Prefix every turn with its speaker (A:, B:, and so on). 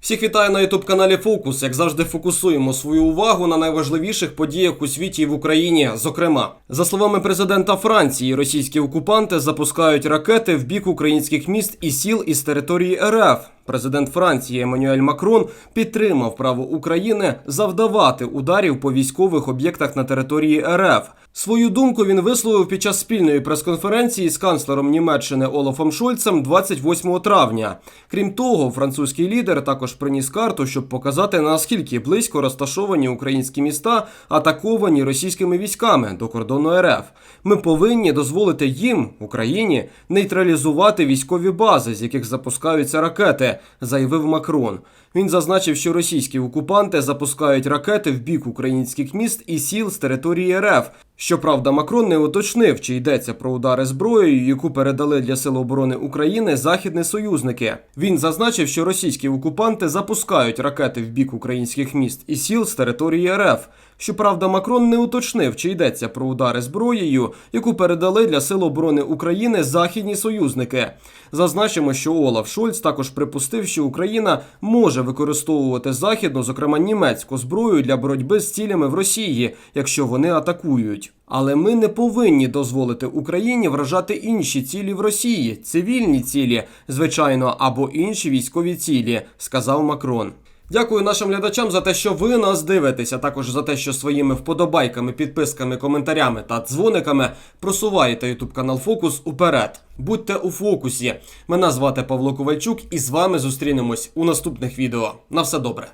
A: Всіх вітаю на ютуб каналі Фокус. Як завжди, фокусуємо свою увагу на найважливіших подіях у світі і в Україні. Зокрема, за словами президента Франції, російські окупанти запускають ракети в бік українських міст і сіл із території РФ. Президент Франції Еммануель Макрон підтримав право України завдавати ударів по військових об'єктах на території РФ. Свою думку він висловив під час спільної прес-конференції з канцлером Німеччини Олафом Шольцем 28 травня. Крім того, французький лідер також приніс карту, щоб показати наскільки близько розташовані українські міста, атаковані російськими військами до кордону РФ. Ми повинні дозволити їм, Україні, нейтралізувати військові бази, з яких запускаються ракети, заявив Макрон. Він зазначив, що російські окупанти запускають ракети в бік українських міст і сіл з території РФ. Щоправда, Макрон не уточнив, чи йдеться про удари зброєю, яку передали для Сил оборони України західні союзники. Він зазначив, що російські окупанти запускають ракети в бік українських міст і сіл з території РФ. Щоправда, Макрон не уточнив, чи йдеться про удари зброєю, яку передали для Сил оборони України західні союзники. Зазначимо, що Олаф Шольц також припустив, що Україна може використовувати західну, зокрема німецьку зброю для боротьби з цілями в Росії, якщо вони атакують. Але ми не повинні дозволити Україні вражати інші цілі в Росії, цивільні цілі, звичайно, або інші військові цілі, сказав Макрон. Дякую нашим глядачам за те, що ви нас дивитеся, також за те, що своїми вподобайками, підписками, коментарями та дзвониками просуваєте YouTube канал Фокус уперед. Будьте у фокусі. Мене звати Павло Ковальчук, і з вами зустрінемось у наступних відео. На все добре.